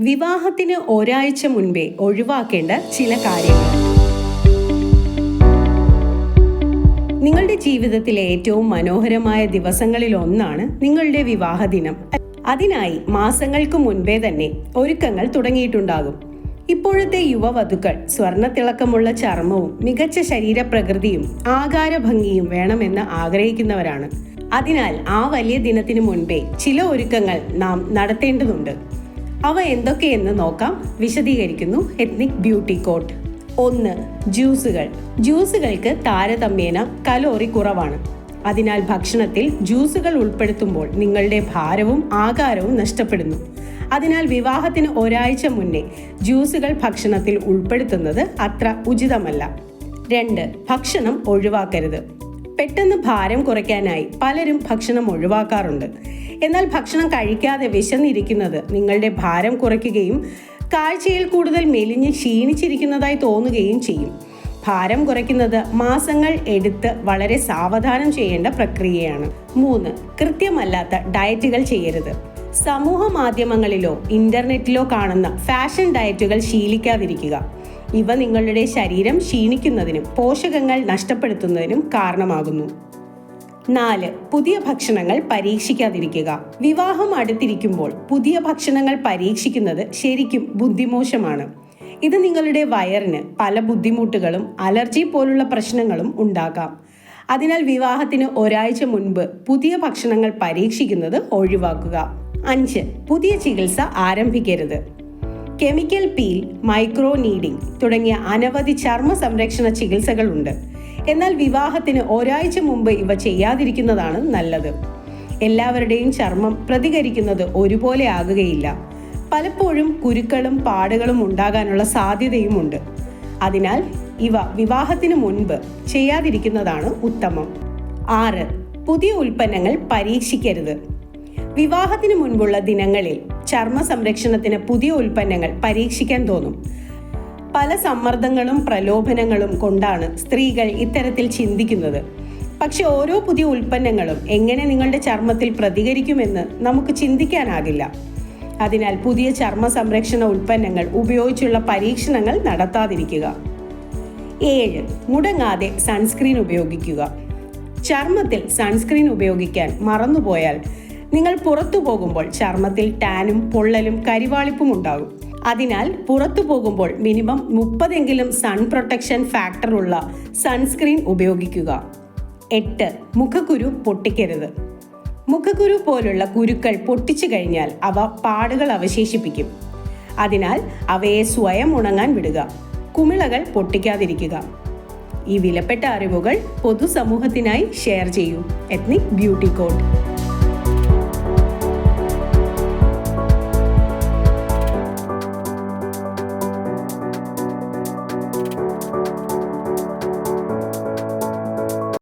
വിവാഹത്തിന് ഒരാഴ്ച മുൻപേ ഒഴിവാക്കേണ്ട ചില കാര്യങ്ങൾ. നിങ്ങളുടെ ജീവിതത്തിലെ ഏറ്റവും മനോഹരമായ ദിവസങ്ങളിൽ ഒന്നാണ് നിങ്ങളുടെ വിവാഹ ദിനം. അതിനായി മാസങ്ങൾക്ക് മുൻപേ തന്നെ ഒരുക്കങ്ങൾ തുടങ്ങിയിട്ടുണ്ടാകും. ഇപ്പോഴത്തെ യുവവധുക്കൾ സ്വർണത്തിളക്കമുള്ള ചർമ്മവും മികച്ച ശരീരപ്രകൃതിയും ആകാരഭംഗിയും വേണമെന്ന് ആഗ്രഹിക്കുന്നവരാണ്. അതിനാൽ ആ വലിയ ദിനത്തിന് മുൻപേ ചില ഒരുക്കങ്ങൾ നാം നടത്തേണ്ടതുണ്ട്. അവ എന്തൊക്കെയെന്ന് നോക്കാം. വിശദീകരിക്കുന്നു എത്നിക് ബ്യൂട്ടി കോട്ട് ഒന്ന് ജ്യൂസുകൾ. ജ്യൂസുകൾക്ക് താരതമ്യേന കലോറി കുറവാണ്. അതിനാൽ ഭക്ഷണത്തിൽ ജ്യൂസുകൾ ഉൾപ്പെടുത്തുമ്പോൾ നിങ്ങളുടെ ഭാരവും ആകാരവും നഷ്ടപ്പെടുന്നു. അതിനാൽ വിവാഹത്തിന് ഒരാഴ്ച മുന്നേ ജ്യൂസുകൾ ഭക്ഷണത്തിൽ ഉൾപ്പെടുത്തുന്നത് അത്ര ഉചിതമല്ല. രണ്ട് ഭക്ഷണം ഒഴിവാക്കരുത്. പെട്ടെന്ന് ഭാരം കുറയ്ക്കാനായി പലരും ഭക്ഷണം ഒഴിവാക്കാറുണ്ട്. എന്നാൽ ഭക്ഷണം കഴിക്കാതെ വിശന്നിരിക്കുന്നത് നിങ്ങളുടെ ഭാരം കുറയ്ക്കുകയും കാഴ്ചയിൽ കൂടുതൽ മെലിഞ്ഞ് ക്ഷീണിച്ചിരിക്കുന്നതായി തോന്നുകയും ചെയ്യും. ഭാരം കുറയ്ക്കുന്നത് മാസങ്ങൾ എടുത്ത് വളരെ സാവധാനം ചെയ്യേണ്ട പ്രക്രിയയാണ്. മൂന്ന് കൃത്യമല്ലാത്ത ഡയറ്റുകൾ ചെയ്യരുത്. സമൂഹ മാധ്യമങ്ങളിലോ ഇന്റർനെറ്റിലോ കാണുന്ന ഫാഷൻ ഡയറ്റുകൾ ശീലിക്കാതിരിക്കുക. ഇവ നിങ്ങളുടെ ശരീരം ക്ഷീണിക്കുന്നതിനും പോഷകങ്ങൾ നഷ്ടപ്പെടുത്തുന്നതിനും കാരണമാകുന്നു. നാല് പുതിയ ഭക്ഷണങ്ങൾ പരീക്ഷിക്കാതിരിക്കുക. വിവാഹം അടുത്തിരിക്കുമ്പോൾ പുതിയ ഭക്ഷണങ്ങൾ പരീക്ഷിക്കുന്നത് ശരിക്കും ബുദ്ധിമോശമാണ്. ഇത് നിങ്ങളുടെ വയറിന് പല ബുദ്ധിമുട്ടുകളും അലർജി പോലുള്ള പ്രശ്നങ്ങളും ഉണ്ടാക്കാം. അതിനാൽ വിവാഹത്തിന് ഒരാഴ്ച മുൻപ് പുതിയ ഭക്ഷണങ്ങൾ പരീക്ഷിക്കുന്നത് ഒഴിവാക്കുക. അഞ്ച് പുതിയ ചികിത്സ ആരംഭിക്കരുത്. കെമിക്കൽ പീൽ മൈക്രോ നീഡിംഗ് തുടങ്ങിയ അനവധി ചർമ്മ സംരക്ഷണ ചികിത്സകളുണ്ട്. എന്നാൽ വിവാഹത്തിന് ഒരാഴ്ച മുമ്പ് ഇവ ചെയ്യാതിരിക്കുന്നതാണ് നല്ലത്. എല്ലാവരുടെയും ചർമ്മം പ്രതികരിക്കുന്നത് ഒരുപോലെ ആകുകയില്ല. പലപ്പോഴും കുരുക്കളും പാടുകളും ഉണ്ടാകാനുള്ള സാധ്യതയുമുണ്ട്. അതിനാൽ ഇവ വിവാഹത്തിന് മുൻപ് ചെയ്യാതിരിക്കുന്നതാണ് ഉത്തമം. ആറ്. പുതിയ ഉൽപ്പന്നങ്ങൾ പരീക്ഷിക്കരുത്. വിവാഹത്തിന് മുൻപുള്ള ദിനങ്ങളിൽ ചർമ്മ സംരക്ഷണത്തിന് പുതിയ ഉൽപ്പന്നങ്ങൾ പരീക്ഷിക്കാൻ തോന്നും. പല സമ്മർദ്ദങ്ങളും പ്രലോഭനങ്ങളും കൊണ്ടാണ് സ്ത്രീകൾ ഇത്തരത്തിൽ ചിന്തിക്കുന്നത്. പക്ഷെ ഓരോ പുതിയ ഉൽപ്പന്നങ്ങളും എങ്ങനെ നിങ്ങളുടെ ചർമ്മത്തിൽ പ്രതികരിക്കുമെന്ന് നമുക്ക് ചിന്തിക്കാനാകില്ല. അതിനാൽ പുതിയ ചർമ്മ സംരക്ഷണ ഉൽപ്പന്നങ്ങൾ ഉപയോഗിച്ചുള്ള പരീക്ഷണങ്ങൾ നടത്താതിരിക്കുക. ഏഴ് മുടങ്ങാതെ സൺസ്ക്രീൻ ഉപയോഗിക്കുക. ചർമ്മത്തിൽ സൺസ്ക്രീൻ ഉപയോഗിക്കാൻ മറന്നുപോയാൽ നിങ്ങൾ പുറത്തു പോകുമ്പോൾ ചർമ്മത്തിൽ ടാനും പൊള്ളലും കരിവാളിപ്പും ഉണ്ടാകും. അതിനാൽ പുറത്തു പോകുമ്പോൾ മിനിമം മുപ്പതെങ്കിലും സൺ പ്രൊട്ടക്ഷൻ ഫാക്ടർ ഉള്ള സൺസ്ക്രീൻ ഉപയോഗിക്കുക. എട്ട് മുഖക്കുരു പൊട്ടിക്കരുത്. മുഖക്കുരു പോലുള്ള കുരുക്കൾ പൊട്ടിച്ചു കഴിഞ്ഞാൽ അവ പാടുകൾ അവശേഷിപ്പിക്കും. അതിനാൽ അവയെ സ്വയം ഉണങ്ങാൻ വിടുക. കുമിളകൾ പൊട്ടിക്കാതിരിക്കുക. ഈ വിലപ്പെട്ട അറിവുകൾ പൊതുസമൂഹത്തിനായി ഷെയർ ചെയ്യൂ. Ethnic beauty code